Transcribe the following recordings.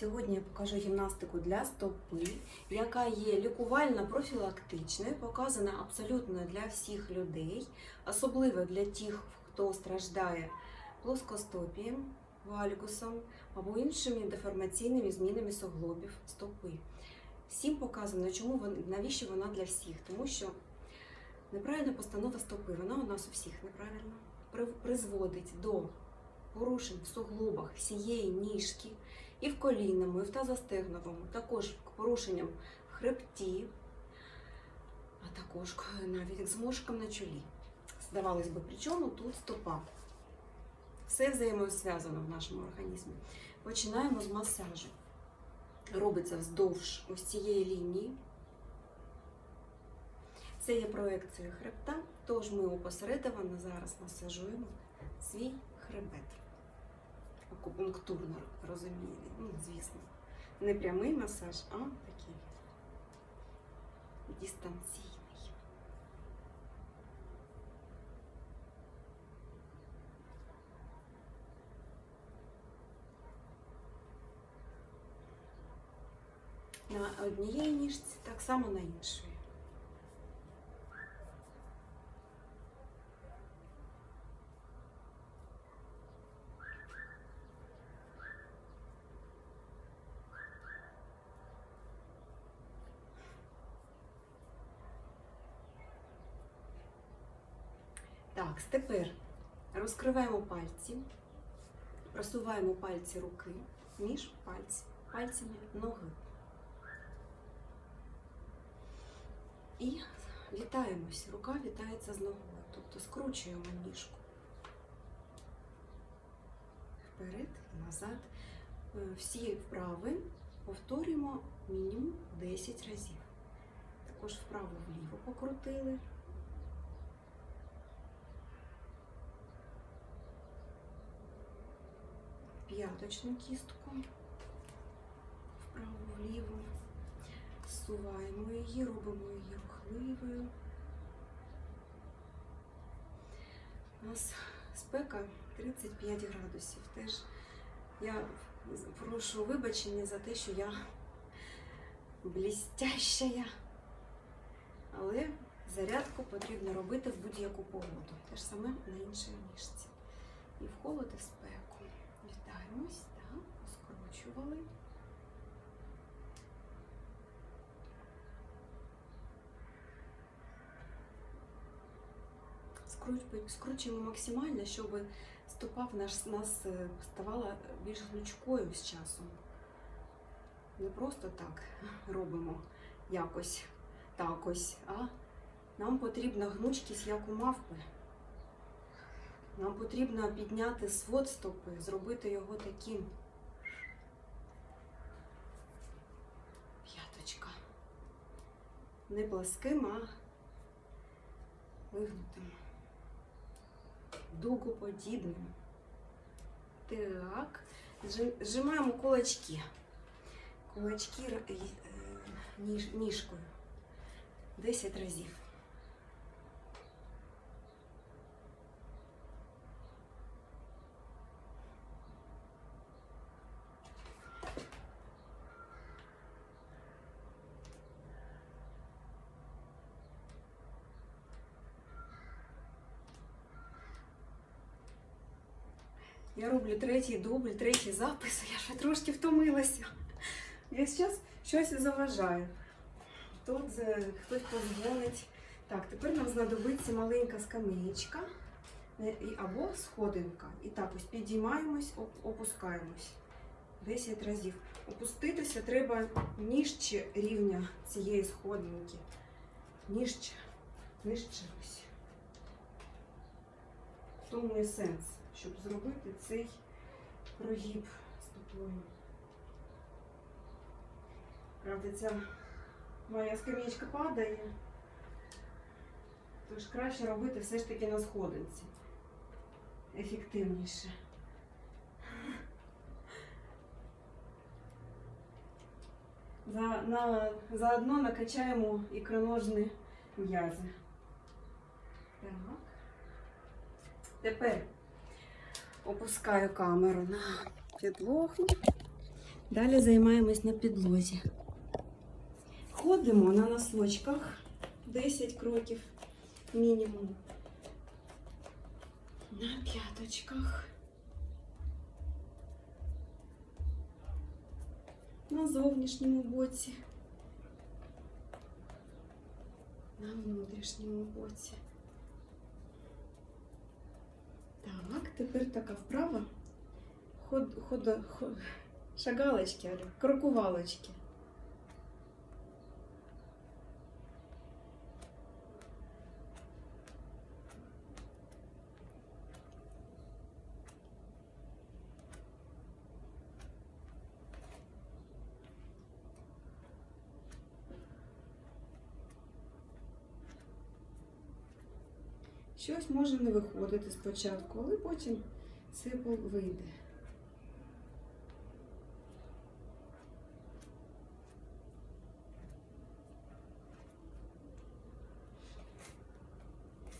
Сьогодні я покажу гімнастику для стопи, яка є лікувально-профілактичною, показана абсолютно для всіх людей, особливо для тих, хто страждає плоскостопієм, вальгусом або іншими деформаційними змінами суглобів стопи. Всім показано, чому вон- навіщо вона для всіх, тому що неправильна постанова стопи, вона у нас у всіх неправильна, призводить до порушень в суглобах всієї ніжки, і в колінному, і в тазостегновому, також порушенням в хребті, а також навіть зморшкам на чолі. Здавалось би, при чому тут стопа? Все взаємозв'язано в нашому організмі. Починаємо з масажу. Робиться вздовж ось цієї лінії. Це є проекція хребта, тож ми опосередковано зараз масажуємо свій хребет акупунктурно розуміє, ну, звісно. Не прямий масаж, а такий дистанційний. На однієї ніжці, так само на іншої. Так, тепер розкриваємо пальці, просуваємо пальці руки між пальці, пальцями ноги. І вітаємось. Рука вітається з ногою. Тобто скручуємо ніжку. Вперед і назад. Е, Всі вправи повторюємо мінімум 10 разів. Також вправо-вліво покрутили. П'яточну кістку вправо-вліво, зсуваємо її, робимо її рухливою. У нас спека 35 градусів. Теж я прошу вибачення за те, що я блістящая, але зарядку потрібно робити в будь-яку погоду. Те ж саме на іншій ніжці. І в холод, і в спеку. Вітаємось, так, скручували. Скручуємо максимально, щоб стопа в нас, нас е, ставала більш гнучкою з часом. Не просто так робимо якось так ось, а нам потрібна гнучкість, як у мавпи. Нам потрібно підняти свод стопи, зробити його таким. П'яточка. Не пласким, а вигнутим. Дугоподібним. Так. Зжимаємо кулачки. Кулачки е, ніж, ніжкою. 10 разів. Я роблю третій дубль, третій запис, я вже трошки втомилася. Я зараз щось заважаю. Тут е, хтось подзвонить. Так, тепер нам знадобиться маленька скамеєчка е, або сходинка. І так ось підіймаємось, оп- опускаємось. 10 разів. Опуститися треба нижче рівня цієї сходинки. Нижче, нижче ось. Тому і сенс, щоб зробити цей прогиб стопою. Правда, ця моя скам'ячка падає. Тож краще робити все ж таки на сходинці. Ефективніше. За, на, заодно накачаємо ікроножні м'язи. Так. Тепер опускаю камеру на підлогу Далі займаємось на підлозі. Ходимо на носочках 10 кроків мінімум. На п'яточках. На зовнішньому боці. На внутрішньому боці. Так, тепер така вправа. Ход, хода, ход, шагалочки, крокувалочки. Щось може не виходити спочатку, але потім все вийде.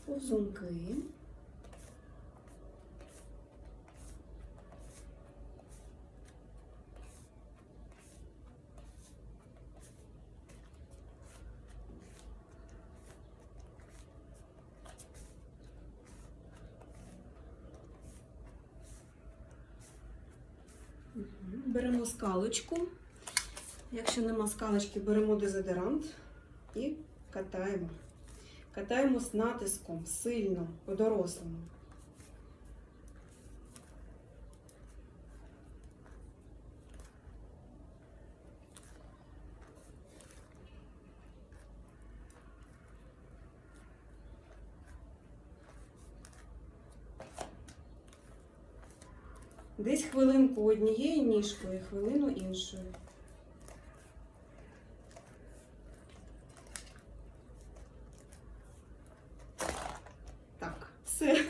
Повзунки. Беремо скалочку. Якщо нема скалочки, беремо дезодорант і катаємо. Катаємо з натиском сильно, по-дорослому. Десь хвилинку однією ніжкою, хвилину іншою. Так, все.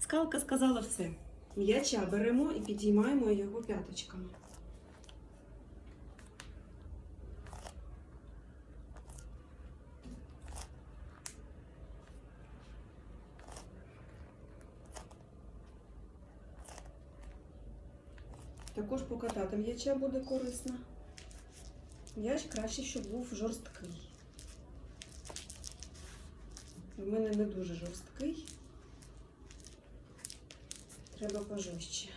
Скалка сказала все. М'яча беремо і підіймаємо його п'яточками. Також покатати м'яча буде корисно. М'яч краще, щоб був жорсткий. У мене не дуже жорсткий. Треба пожорстче.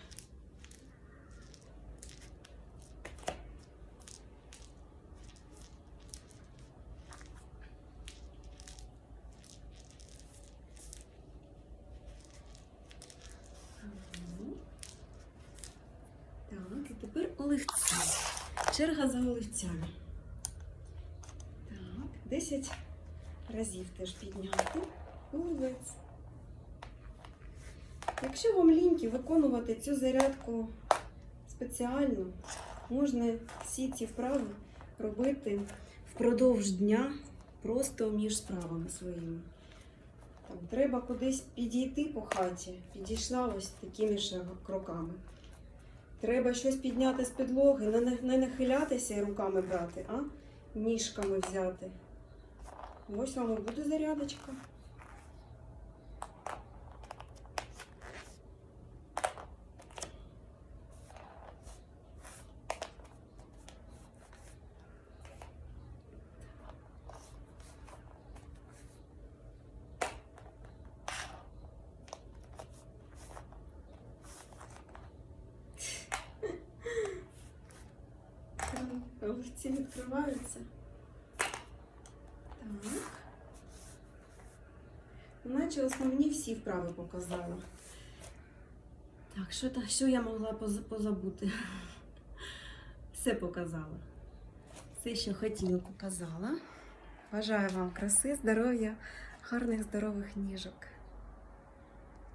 Мгм. Так, і тепер оливці. Черга за оливцями. Так, 10 разів теж підняти оливець. Якщо вам ліньки виконувати цю зарядку спеціально, можна всі ці вправи робити впродовж дня просто між справами своїми. Там, треба кудись підійти по хаті, підійшла ось такими ж кроками. Треба щось підняти з підлоги, не, на- не нахилятися і руками брати, а ніжками взяти. Ось вам і буде зарядочка. Олівці відкриваються. Так. Наче основні всі вправи показала. Так, що, та, що я могла позабути? Все показала. Все, що хотіла, показала. Бажаю вам краси, здоров'я, гарних здорових ніжок.